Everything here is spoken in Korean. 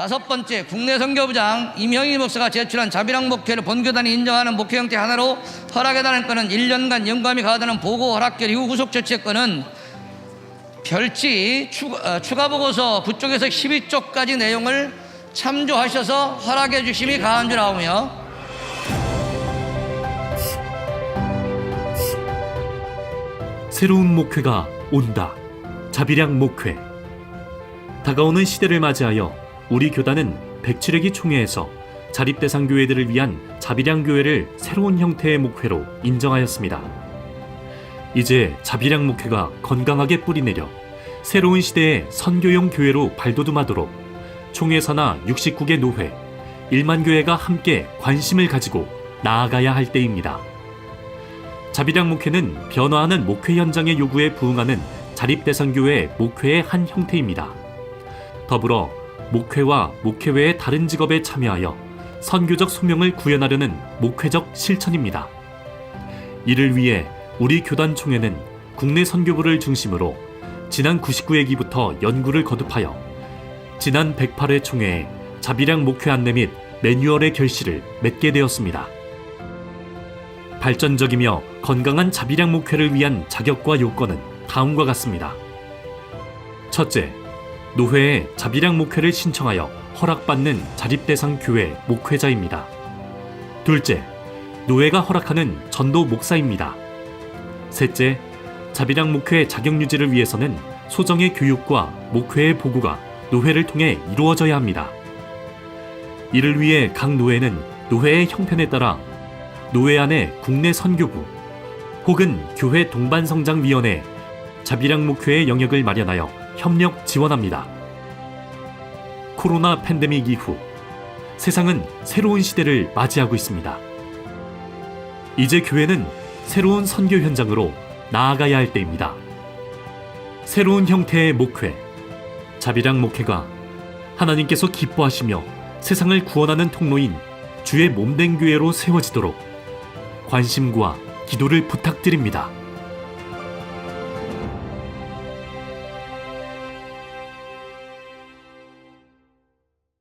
다섯 번째, 국내 선교부장 임형희 목사가 제출한 자비랑 목회를 본교단이 인정하는 목회 형태 하나로 허락해달라는 건은 1년간 영감이 가하다는 보고 허락결 이후 후속 조치의 건은 별지 추가, 어, 추가 보고서 부쪽에서 12쪽까지 내용을 참조하셔서 허락해 주심이 가한 줄 아오며 새로운 목회가 온다. 자비량 목회. 다가오는 시대를 맞이하여 우리 교단은 백칠회기 총회에서 자립대상 교회들을 위한 자비량 교회를 새로운 형태의 목회로 인정하였습니다. 이제 자비량 목회가 건강하게 뿌리내려 새로운 시대의 선교용 교회로 발돋움하도록 총회사나 69개 노회, 1만 교회가 함께 관심을 가지고 나아가야 할 때입니다. 자비량 목회는 변화하는 목회 현장의 요구에 부응하는 자립대상교회 목회의 한 형태입니다. 더불어 목회와 목회 외의 다른 직업에 참여하여 선교적 소명을 구현하려는 목회적 실천입니다. 이를 위해 우리 교단 총회는 국내 선교부를 중심으로 지난 99회기부터 연구를 거듭하여 지난 108회 총회에 자비량 목회 안내 및 매뉴얼의 결실을 맺게 되었습니다. 발전적이며 건강한 자비량 목회를 위한 자격과 요건은 다음과 같습니다. 첫째, 노회에 자비량 목회를 신청하여 허락받는 자립대상 교회 목회자입니다. 둘째, 노회가 허락하는 전도 목사입니다. 셋째, 자비량 목회 자격 유지를 위해서는 소정의 교육과 목회의 보고가 노회를 통해 이루어져야 합니다. 이를 위해 각 노회는 노회의 형편에 따라 노회 안의 국내 선교부 혹은 교회 동반성장위원회 자비량 목회의 영역을 마련하여 협력 지원합니다. 코로나 팬데믹 이후 세상은 새로운 시대를 맞이하고 있습니다. 이제 교회는 새로운 선교 현장으로 나아가야 할 때입니다. 새로운 형태의 목회, 자비량 목회가 하나님께서 기뻐하시며 세상을 구원하는 통로인 주의 몸된 교회로 세워지도록 관심과 기도를 부탁드립니다.